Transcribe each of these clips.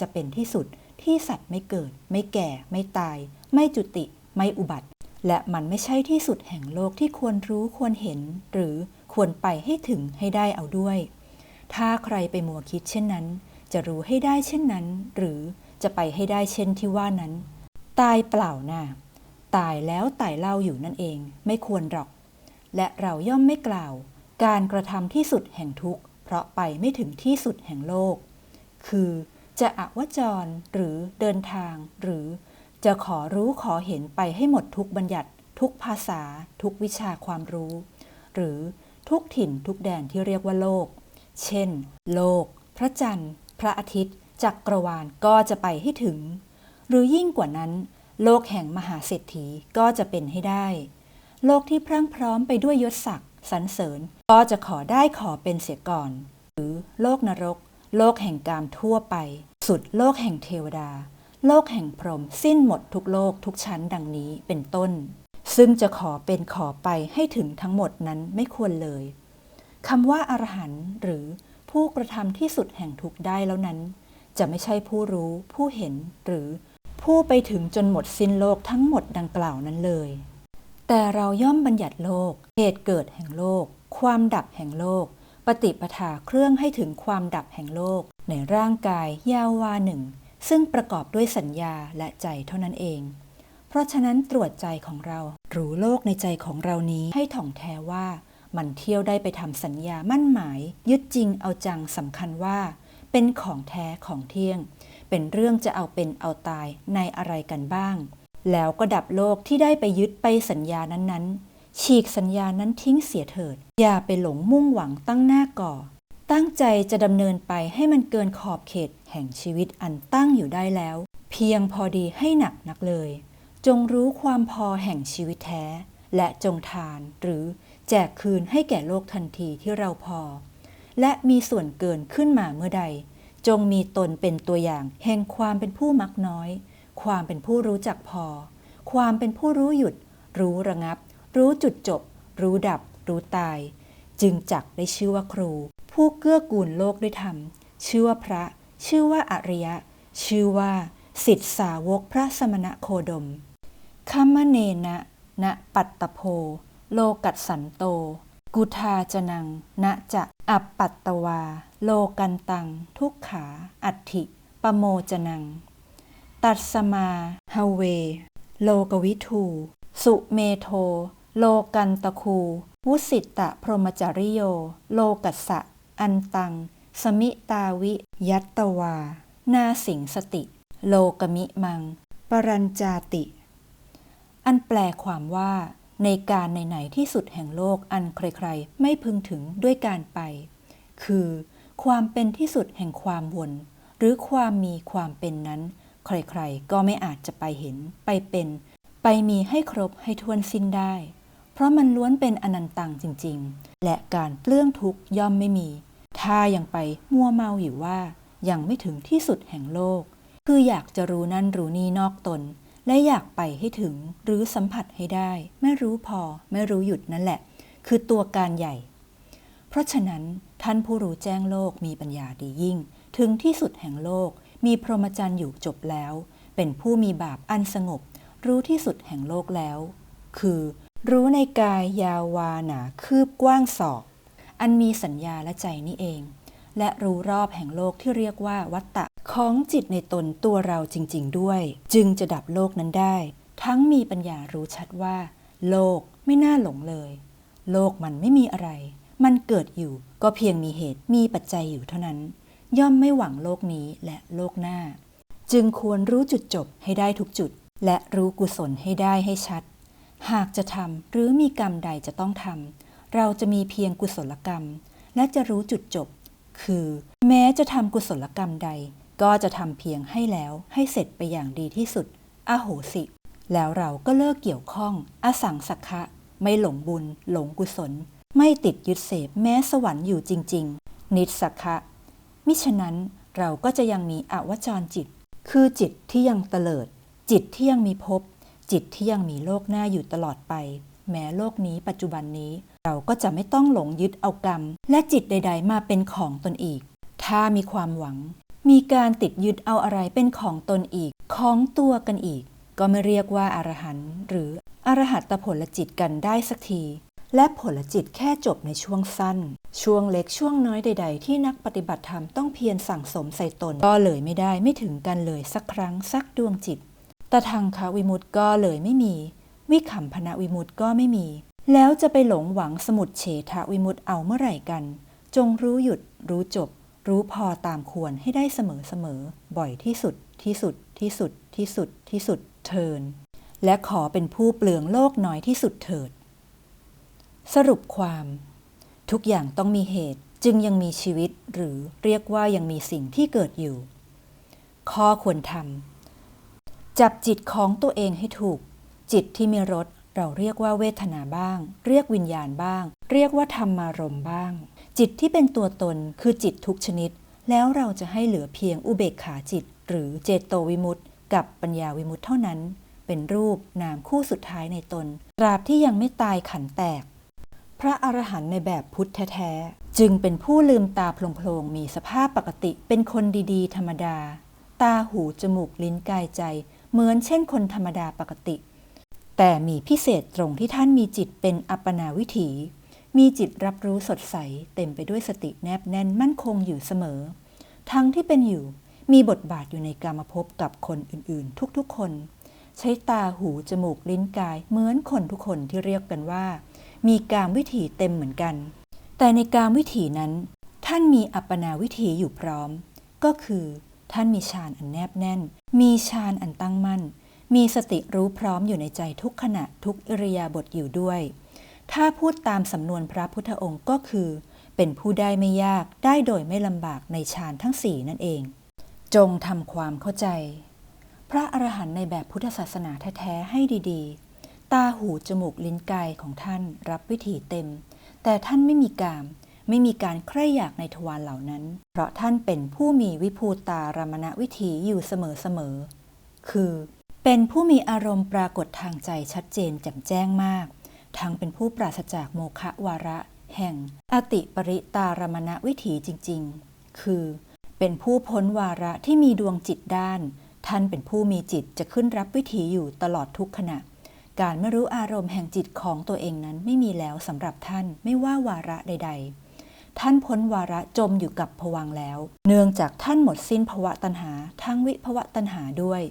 จะเป็นที่สุดที่สัตว์ไม่เกิด ไม่แก่ ไม่ตาย ไม่จุติ ไม่อุบัติ และมันไม่ใช่ที่สุดแห่งโลกที่ควรรู้ควรเห็น หรือควรไปให้ถึงให้ได้เอาด้วย ถ้าใครไปมัวคิดเช่นนั้น จะรู้ให้ได้เช่นนั้น หรือจะไปให้ได้เช่นที่ว่านั้น ตายเปล่าน่ะตายแล้วตายเล่าอยู่นั่นเองไม่ควรหรอก และเราย่อมไม่กล่าว การกระทำที่สุดแห่งทุกข์เพราะไปไม่ถึงที่สุดแห่งโลก คือ จะอวจรหรือเดินทาง หรือจะขอรู้ขอเห็นไปให้หมดทุกบัญญัติ ทุกภาษา ทุกวิชาความรู้ หรือทุกถิ่นทุกแดนที่เรียกว่าโลก เช่น โลก พระจันทร์ พระอาทิตย์ จักรวาลก็จะไปให้ถึง หรือยิ่งกว่านั้น โลกแห่งมหาเศรษฐีก็จะเป็นให้ได้ โลกที่พรั่งพร้อมไปด้วยยศศักดิ์สรรเสริญก็จะขอได้ขอเป็นเสียก่อน หรือโลกนรก โลกแห่งกามทั่วไป สุดโลกแห่งเทวดา โลกแห่งพรหมสิ้นหมดทุกโลกทุกชั้นดังนี้เป็นต้น ซึ่งจะขอเป็นขอไปให้ถึงทั้งหมดนั้นไม่ควรเลยคำว่าอรหันต์หรือผู้กระทำที่สุดแห่งทุกได้แล้วนั้น จะไม่ใช่ผู้รู้ผู้เห็นหรือผู้ไปถึงจนหมดสิ้นโลกทั้งหมดดังกล่าวนั้นเลย แต่เราย่อมบัญญัติโลก เหตุเกิดแห่งโลก ความดับแห่งโลก ปฏิปทาเครื่องให้ถึงความดับแห่งโลก ในร่างกายยาววาหนึ่งซึ่งประกอบด้วยสัญญาและใจเท่านั้นเอง เพราะฉะนั้นตรวจใจของเรา รู้โลกในใจของเรานี้ให้ถ่องแท้ว่า มันเที่ยวได้ไปทำสัญญามั่นหมาย ยึดจริงเอาจังสำคัญว่า เป็นของแท้ของเที่ยง เป็นเรื่องจะเอาเป็นเอาตายในอะไรกันบ้าง แล้วก็ดับโลกที่ได้ไปยึดไปสัญญานั้นๆ ฉีกสัญญานั้นทิ้งเสียเถิด อย่าไปหลงมุ่งหวังตั้งหน้าก่อ ตั้งใจจะดำเนินไปให้มันเกินขอบเขตแห่งชีวิตอันตั้งอยู่ได้แล้ว เพียงพอดีให้หนักนักเลย จงรู้ความพอแห่งชีวิตแท้ และจงทานหรือแจกคืนให้แก่โลกทันทีที่เราพอ และมีส่วนเกินขึ้นมาเมื่อใด จงมีตนเป็นตัวอย่าง แห่งความเป็นผู้มักน้อย ความเป็นผู้รู้จักพอ ความเป็นผู้รู้หยุด รู้ระงับ รู้จุดจบ รู้ดับ รู้ตาย จึงจักได้ชื่อว่าครู ผู้เกื้อกูลโลกด้วยธรรม ชื่อว่าพระ ชื่อว่าอริยะ ชื่อว่าสิทธสาวกพระสมณะโคดมคัมมเนนะนะปัตตโพ โลกัสสันโต กุทาจนังนะจะอัปปัตตวา โลกันตัง ทุกขา อัตถิ ปโมจนัง ตัดสมาฮเว โลกวิทู สุเมโท โลกันตะคู วุสิตะพรหมจาริโย โลกัสสะ อันตัง สมิตาวิ ยัตตวา นาสิงสติ โลกมิมัง ปรัญจาติ อันแปลความว่า ในการในไหนที่สุดแห่งโลกอันใครๆ ไม่พึงถึงด้วยการไป คือ ความเป็นที่สุดแห่งความวน หรือความมีความเป็นนั้น ใครๆ ก็ไม่อาจจะไปเห็น ไปเป็น ไปมีให้ครบให้ทวนสิ้นได้เพราะมันล้วนเป็นอนันตังจริง ๆ และการเปลื้องทุกย่อมไม่มี ถ้ายังไปมัวเมาอยู่ว่า ยังไม่ถึงที่สุดแห่งโลก คืออยากจะรู้นั่นรู้นี่นอกตน และอยากไปให้ถึงหรือสัมผัสให้ได้ ไม่รู้พอ ไม่รู้หยุดนั่นแหละ คือตัวการใหญ่ เพราะฉะนั้นท่านผู้รู้แจ้งโลกมีปัญญาดียิ่ง ถึงที่สุดแห่งโลก มีพรหมจรรย์อยู่จบแล้ว เป็นผู้มีบาปอันสงบ รู้ที่สุดแห่งโลกแล้ว คือ รู้ในกายยาววาหนาคืบกว้างศอก อันมีสัญญาและใจนี่เอง และรู้รอบแห่งโลกที่เรียกว่าวัตตะของจิตในตนตัวเราจริง ๆ ด้วย จึงจะดับโลกนั้นได้ ทั้งมีปัญญารู้ชัดว่า โลกไม่น่าหลงเลย โลกมันไม่มีอะไร มันเกิดอยู่ก็เพียงมีเหตุมีปัจจัยอยู่เท่านั้น ย่อมไม่หวังโลกนี้และโลกหน้า จึงควรรู้จุดจบให้ได้ทุกจุด และรู้กุศลให้ได้ให้ชัด หากจะทำหรือมีกรรมใดจะต้องทำ เราจะมีเพียงกุศลกรรม และจะรู้จุดจบ คือ แม้จะทำกุศลกรรมใด ก็จะทำเพียงให้แล้วให้เสร็จไปอย่างดีที่สุด อโหสิ แล้วเราก็เลิกเกี่ยวข้อง อสังสักะ ไม่หลงบุญ หลงกุศล ไม่ติดยึดเสพแม้สวรรค์อยู่จริง ๆ นิสักะ มิฉะนั้นเราก็จะยังมีอวจรจิต คือจิตที่ยังเตลิด จิตที่ยังมีภพจิตที่ยังมีโลกหน้าอยู่ตลอดไป แม้โลกนี้ปัจจุบันนี้ เราก็จะไม่ต้องหลงยึดเอากรรม และจิตใด ๆ มาเป็นของตนอีก ถ้ามีความหวัง มีการติดยึดเอาอะไรเป็นของตนอีก ของตัวกันอีก ก็ไม่เรียกว่าอารหันต์หรืออรหัตผลจิตกันได้สักที และผลจิตแค่จบในช่วงสั้น ช่วงเล็กช่วงน้อยใด ๆ ที่นักปฏิบัติธรรมต้องเพียรสั่งสมใส่ตน ก็เลยไม่ได้ไม่ถึงกันเลยสักครั้งสักดวงจิตตะทังคาวิมุตติก็เลยไม่มี วิขำพนะวิมุตติก็ไม่มี แล้วจะไปหลงหวังสมุดเฉทวิมุติเอาเมื่อไหร่กัน จงรู้หยุด รู้จบ รู้พอตามควรให้ได้เสมอเสมอบ่อยที่สุด ที่สุด ที่สุด ที่สุด ที่สุด เทิน และขอเป็นผู้เปลืองโลกน้อยที่สุดเถิด สรุปความ ทุกอย่างต้องมีเหตุจึงยังมีชีวิตหรือเรียกว่ายังมีสิ่งที่เกิดอยู่ ข้อควรทำจับจิตของตัวเองให้ถูก จิตที่มีรส เราเรียกว่าเวทนาบ้าง เรียกวิญญาณบ้าง เรียกว่าธรรมารมบ้าง จิตที่เป็นตัวตนคือจิตทุกชนิด แล้วเราจะให้เหลือเพียงอุเบกขาจิต หรือเจโตวิมุตติ กับปัญญาวิมุตติเท่านั้น เป็นรูปนามคู่สุดท้ายในตน ตราบที่ยังไม่ตายขันแตก พระอรหันต์ในแบบพุทธแท้ๆจึงเป็นผู้ลืมตาโพลงๆมีสภาพปกติเป็นคนดีๆ ธรรมดา ตาหูจมูกลิ้นกายใจ เหมือนเช่นคนธรรมดาปกติ แต่มีพิเศษตรงที่ท่านมีจิตเป็นอัปปนาวิถี มีจิตรับรู้สดใส เต็มไปด้วยสติแนบแน่นมั่นคงอยู่เสมอ ทั้งที่เป็นอยู่มีบทบาทอยู่ในกามภพกับคนอื่น ๆ ทุกๆ คน ใช้ตาหูจมูกลิ้นกายเหมือนคนทุกคนที่เรียกกันว่า มีกามวิถีเต็มเหมือนกัน แต่ในกามวิถีนั้น ท่านมีอัปปนาวิถีอยู่พร้อม ก็คือ ท่านมีฌานอันแนบแน่น มีฌานอันตั้งมั่น มีสติรู้พร้อมอยู่ในใจทุกขณะทุกอิริยาบถอยู่ด้วย ถ้าพูดตามสำนวนพระพุทธองค์ก็คือ เป็นผู้ได้ไม่ยากได้โดยไม่ลำบากในฌานทั้งสี่นั่นเอง จงทำความเข้าใจ พระอรหันต์ในแบบพุทธศาสนาแท้ๆให้ดีๆ ตาหูจมูกลิ้นกายของท่านรับวิถีเต็ม แต่ท่านไม่มีกามไม่มีการใคร่อยากในทวารเหล่านั้น เพราะท่านเป็นผู้มีวิภูตารมณวิถีอยู่เสมอๆ คือ เป็นผู้มีอารมณ์ปรากฏทางใจชัดเจนแจ่มแจ้งมาก ทั้งเป็นผู้ปราศจากโมฆะวาระ แห่ง อติปริตารมณวิถีจริง ๆ คือ เป็นผู้พ้นวาระที่มีดวงจิตด้าน ท่านเป็นผู้มีจิตจะขึ้นรับวิถีอยู่ตลอดทุกขณะ การไม่รู้อารมณ์แห่งจิตของตัวเองนั้นไม่มีแล้วสำหรับท่านไม่ว่าวาระใด ๆท่านพ้นวาระจมอยู่กับผวังแล้ว เนื่องจากท่านหมดสิ้นภวะตัณหา ทั้งวิภวะตัณหาด้วย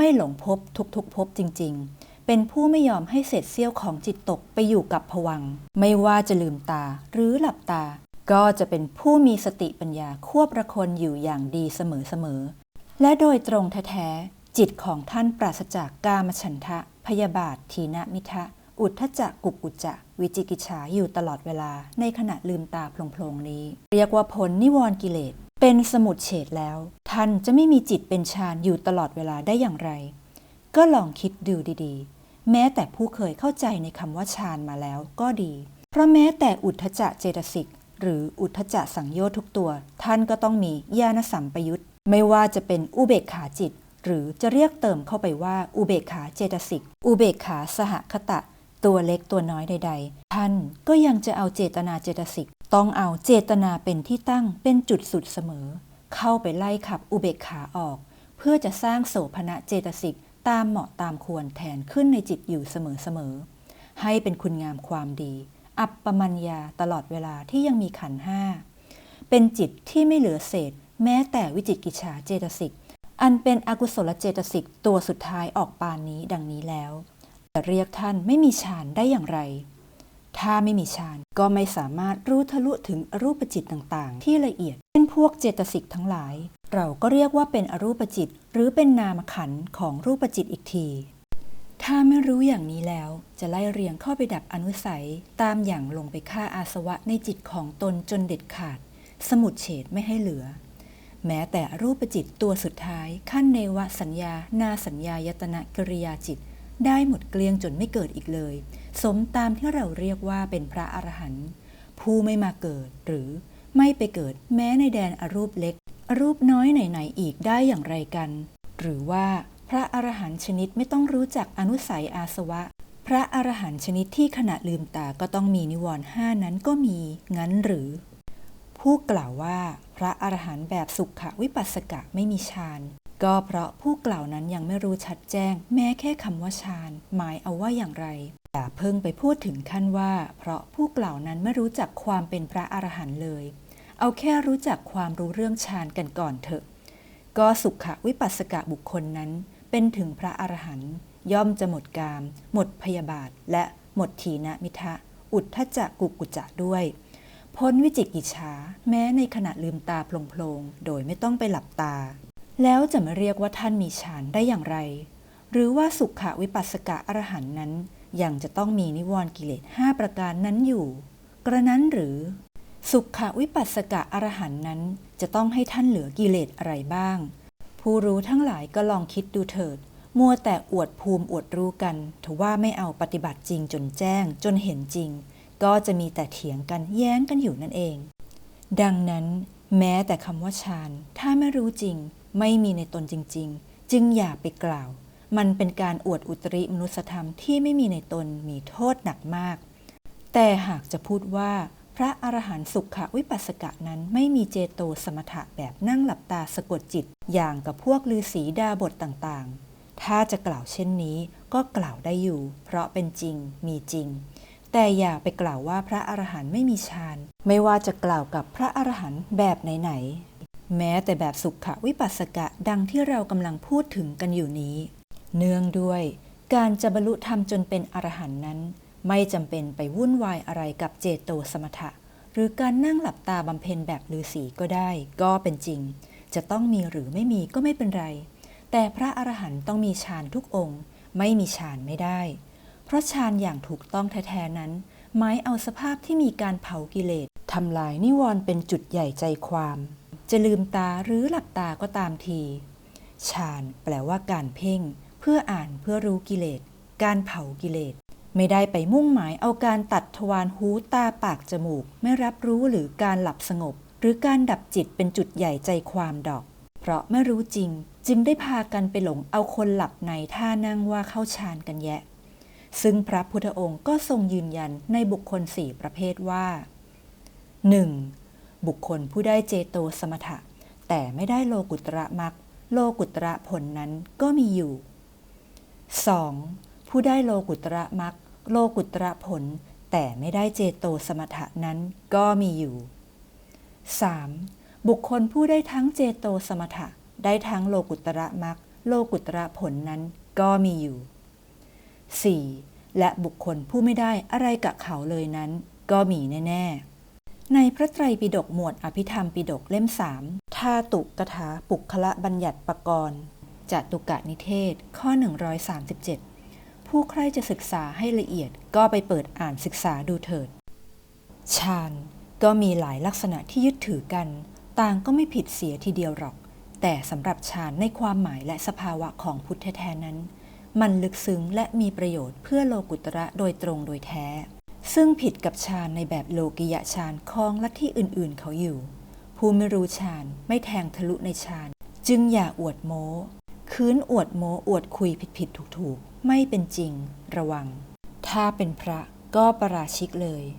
ไม่หลงภพทุกๆภพจริง ๆ เป็นผู้ไม่ยอมให้เศษเสี้ยวของจิตตกไปอยู่กับผวัง ไม่ว่าจะลืมตาหรือหลับตา ก็จะเป็นผู้มีสติปัญญาควบประคนอยู่อย่างดีเสมอๆ และโดยตรงแท้ๆจิตของท่านปราศจากกามฉันทะ พยาบาททีนมิทะ อุทธจักกุกุจจะ วิจิกิจฉาอยู่ตลอดเวลาในขณะลืมตาโพลงๆนี้ เรียกว่าพ้นนิวรกิเลสเป็นสมุดเฉดแล้ว ท่านจะไม่มีจิตเป็นฌานอยู่ตลอดเวลาได้อย่างไร ก็ลองคิดดูดีๆ แม้แต่ผู้เคยเข้าใจในคำว่าฌานมาแล้วก็ดี เพราะแม้แต่อุทธจักเจตสิก หรืออุทธจักสังโยชน์ทุกตัว ท่านก็ต้องมีญาณสัมปยุตไม่ว่าจะเป็นอุเบกขาจิต หรือจะเรียกเติมเข้าไปว่าอุเบกขาเจตสิก อุเบกขาสหคตะ ตัวเล็กตัวน้อยใด ๆ ท่านก็ยังจะเอาเจตนาเจตสิก ต้องเอาเจตนาเป็นที่ตั้งเป็นจุดสุดเสมอ เข้าไปไล่ขับอุเบกขาออก เพื่อจะสร้างโสภณะเจตสิกตามเหมาะตามควรแทนขึ้นในจิตอยู่เสมอๆให้เป็นคุณงามความดี อัปปมัญญาตลอดเวลาที่ยังมีขันห้าเป็นจิตที่ไม่เหลือเศษ แม้แต่วิจิตกิจฉาเจตสิกอันเป็นอกุศลเจตสิกตัวสุดท้ายออกปานนี้ดังนี้แล้วแต่เรียกท่านไม่มีฌานได้อย่างไร ถ้าไม่มีฌานก็ไม่สามารถรู้ทะลุถึงอรูปจิตต่างๆ ที่ละเอียดเช่นพวกเจตสิกทั้งหลาย เราก็เรียกว่าเป็นอรูปจิต หรือเป็นนามขันของรูปจิตอีกที ถ้าไม่รู้อย่างนี้แล้วจะไล่เรียงเข้าไปดับอนุสัย ตามอย่างลงไปฆ่าอาสวะในจิตของตนจนเด็ดขาด สมุดเฉดไม่ให้เหลือ แม้แต่รูปจิตตัวสุดท้ายขั้นเนวสัญญา นาสัญญายตนะกริยาจิต ได้หมดเกลี้ยงจนไม่เกิดอีกเลย สมตามที่เราเรียกว่าเป็นพระอรหันต์ผู้ไม่มาเกิดหรือไม่ไปเกิดแม้ในแดนอรูปเล็ก อรูปน้อยไหนๆอีกได้อย่างไรกัน หรือว่าพระอรหันต์ชนิดไม่ต้องรู้จักอนุสัยอาสวะ พระอรหันต์ชนิดที่ขณะลืมตาก็ต้องมีนิวรณ์ห้านั้นก็มีงั้นหรือ ผู้กล่าวว่าพระอรหันต์แบบสุขวิปัสสกะไม่มีฌาน ก็เพราะผู้กล่าวนั้นยังไม่รู้ชัดแจ้ง แม้แค่คำว่าฌานหมายเอาว่าอย่างไรอย่าเพิ่งไปพูดถึงขั้นว่า เพราะผู้กล่าวนั้นไม่รู้จักความเป็นพระอรหันต์เลย เอาแค่รู้จักความรู้เรื่องฌานกันก่อนเถอะ ก็สุขวิปัสสกะบุคคลนั้น เป็นถึงพระอรหันต์ย่อมจะหมดกาม หมดพยาบาท และหมดทีนะมิทะ อุทธจักกุกุจะด้วยพ้นวิจิกิจฉาแม้ในขณะลืมตาโพลงๆ โดยไม่ต้องไปหลับตา แล้วจะมาเรียกว่าท่านมีฌานได้อย่างไร หรือว่าสุขวิปัสสกะอรหันนั้น ยังจะต้องมีนิวรณ์กิเลสห้าประการนั้นอยู่ กระนั้นหรือ สุขวิปัสสกะอรหันนั้น จะต้องให้ท่านเหลือกิเลสอะไรบ้าง ผู้รู้ทั้งหลายก็ลองคิดดูเถิด มัวแต่อวดภูมิอวดรู้กันทว่าไม่เอาปฏิบัติจริงจนแจ้งจนเห็นจริง ก็จะมีแต่เถียงกันแย้งกันอยู่นั่นเอง ดังนั้น แม้แต่คำว่าฌานถ้าไม่รู้จริง ไม่มีในตนจริง ๆ จึงอย่าไปกล่าว มันเป็นการอวดอุตริมนุสธรรมที่ไม่มีในตนมีโทษหนักมาก แต่หากจะพูดว่าพระอรหันต์สุขวิปัสสกะนั้นไม่มีเจโตสมถะแบบนั่งหลับตาสะกดจิต อย่างกับพวกฤาษีดาบทต่างๆ ถ้าจะกล่าวเช่นนี้ก็กล่าวได้อยู่ เพราะเป็นจริงมีจริง แต่อย่าไปกล่าวว่าพระอรหันต์ไม่มีฌาน ไม่ว่าจะกล่าวกับพระอรหันต์แบบไหนๆ แม้แต่แบบสุขวิปัสสกะดังที่เรากำลังพูดถึงกันอยู่นี้ เนื่องด้วยการจะบรรลุธรรมจนเป็นอรหันต์นั้น ไม่จำเป็นไปวุ่นวายอะไรกับเจโตสมถะ หรือการนั่งหลับตาบำเพ็ญแบบฤาษีก็ได้ ก็เป็นจริง จะต้องมีหรือไม่มีก็ไม่เป็นไร แต่พระอรหันต์ต้องมีฌานทุกองค์ ไม่มีฌานไม่ได้ เพราะฌานอย่างถูกต้องแท้ๆนั้น หมายเอาสภาพที่มีการเผากิเลสทำลายนิวรณ์เป็นจุดใหญ่ใจความ จะลืมตาหรือหลับตาก็ตามทีฌานแปลว่าการเพ่ง เพื่ออ่านเพื่อรู้กิเลส การเผากิเลส ไม่ได้ไปมุ่งหมายเอาการตัดทวารหูตาปากจมูก ไม่รับรู้หรือการหลับสงบ หรือการดับจิตเป็นจุดใหญ่ใจความดอก เพราะไม่รู้จริง จึงได้พากันไปหลงเอาคนหลับในท่านั่งว่าเข้าฌานกันแยะ ซึ่งพระพุทธองค์ก็ทรงยืนยันในบุคคลสี่ประเภทว่า 1. บุคคลผู้ได้เจโตสมถะ แต่ไม่ได้โลกุตระมักโลกุตระผลนั้นก็มีอยู่ 2. ผู้ได้โลกุตระมักโลกุตระผล แต่ไม่ได้เจโตสมถะนั้นก็มีอยู่ 3. บุคคลผู้ได้ทั้งเจโตสมถะ ได้ทั้งโลกุตระมักโลกุตระผลนั้นก็มีอยู่ 4. และบุคคลผู้ไม่ได้อะไรกับเขาเลยนั้น ก็มีแน่ ๆ ในพระไตรปิฎกหมวดอภิธรรมปิฎกเล่มสามทาตุกถาปุคละบัญญัติปกรณ์จตุกะนิเทศ ข้อ 137 ผู้ใครจะศึกษาให้ละเอียดก็ไปเปิดอ่านศึกษาดูเถิดฌานก็มีหลายลักษณะที่ยึดถือกัน ต่างก็ไม่ผิดเสียทีเดียวหรอก แต่สำหรับฌานในความหมายและสภาวะของพุทธแท้นั้น มันลึกซึ้งและมีประโยชน์เพื่อโลกุตระโดยตรงโดยแท้ ซึ่งผิดกับฌานในแบบโลกิยะฌานของลัทธิอื่นๆเขาอยู่ ผู้ไม่รู้ฌานไม่แทงทะลุในฌานจึงอย่าอวดโม้คืนอวดโม้อวดคุยผิดๆถูกๆ ไม่เป็นจริง ระวัง ถ้าเป็นพระก็ประราชิกเลย